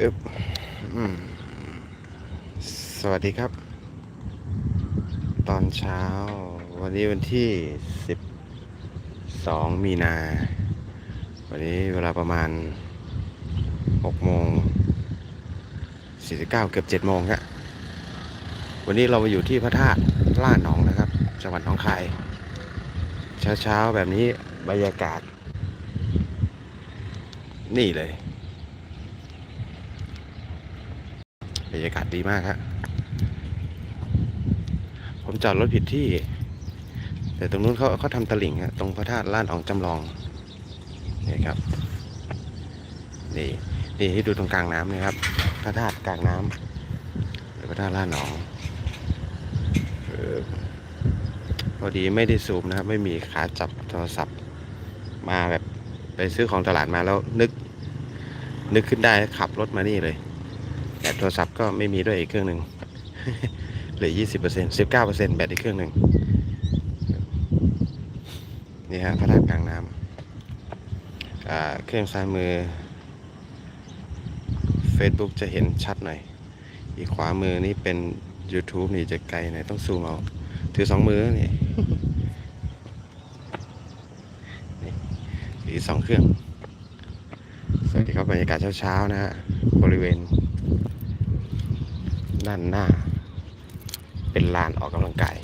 อึบอืสวัสดีครับ ตอนเช้า วันนี้วันที่สิบสองมีนา วันนี้เวลาประมาณหกโมงสี่สิบเก้าเกือบเจ็ดโมงครับวันนี้เรามาอยู่ที่พระธาตุล่าหนองนะครับ จังหวัดหนองคาย เช้าๆแบบนี้บรรยากาศ นี่เลย บรรยากาศดีมากครับผมจอดรถผิดที่ แต่ตรงนู้นเขาเขาทำตลิ่งฮะตรงพระธาตุล้านอองจำลองนี่ครับนี่นี่ให้ดูตรงกลางน้ำนะครับพระธาตุกลางน้ำหรือพระธาตุล้านหนองพอดีไม่ได้ซูมนะครับ ไม่มีขาจับโทรศัพท์ มาแบบไปซื้อของตลาดมาแล้วนึก นึกขึ้นได้ขับรถมานี่เลย แบตโทรศัพท์ก็ไม่มีด้วยอีกเครื่องหนึ่งเหลือยี่สิบเปอร์เซ็นต์สิบเก้าเปอร์เซ็นต์แบตอีกเครื่องหนึ่งนี่ฮะพระธาตุกลางน้ำเครื่องซ้ายมือ Facebook จะเห็นชัดหน่อย อีกขวามือนี่เป็น YouTube นี่จะไกลหน่อยต้องซูมเอา ถือสองมือนี่นี่ถือสองเครื่อง สวัสดีครับบรรยากาศเช้าๆนะฮะบริเวณ ด้านหน้า เป็นลานออกกำลังกาย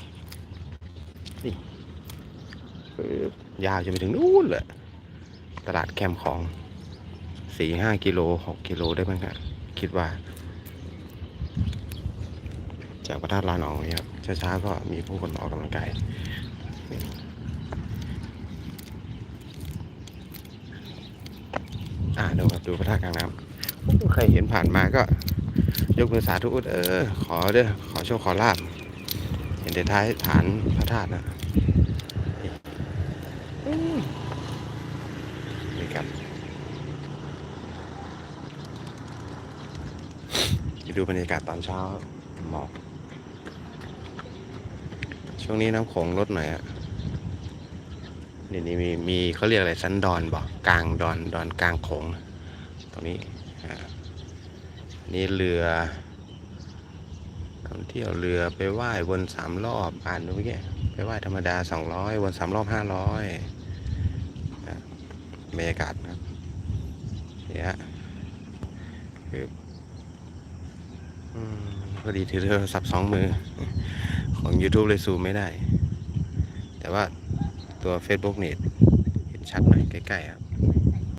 นี่ปึ๊บยาวจะไปถึงนู่นเลยตลาดแคมป์ของสี่ห้ากิโลหกกิโลได้มั้งครับคิดว่า จากพระธาตุลานอองเนี่ยครับช้าๆก็มีผู้คนออกกำลังกายนี่อ่าดูครับดูพระธาตุกลางน้ำใครเห็นผ่านมาก็ ยกมือสาธุเออ ขอเด้อขอโชคขอลาบเห็นแต่ท้ายฐานพระธาตุนะนี่อืมนี่ครับไปดูบรรยากาศตอนเช้าหมอกช่วงนี้น้ำโขงลดหน่อยอะนี่นี่มีมีเขาเรียกอะไรสันดอนบอกกลางดอนดอนกลางโขงตรงนี้ นี่เรือท่องเที่ยวเรือไปไหว้วนสามรอบอ่านดูเมื่อกี้ไปไหว้ธรรมดาสองร้อยวนสามรอบห้าร้อยบรรยากาศครับเนี่ยคืออพอดีถือโทรศัพท์สองมือ ของ YouTube เลยซูมไม่ได้ แต่ว่าตัว Facebook นี่เห็นชัดหน่อยใกล้ ๆ ครับ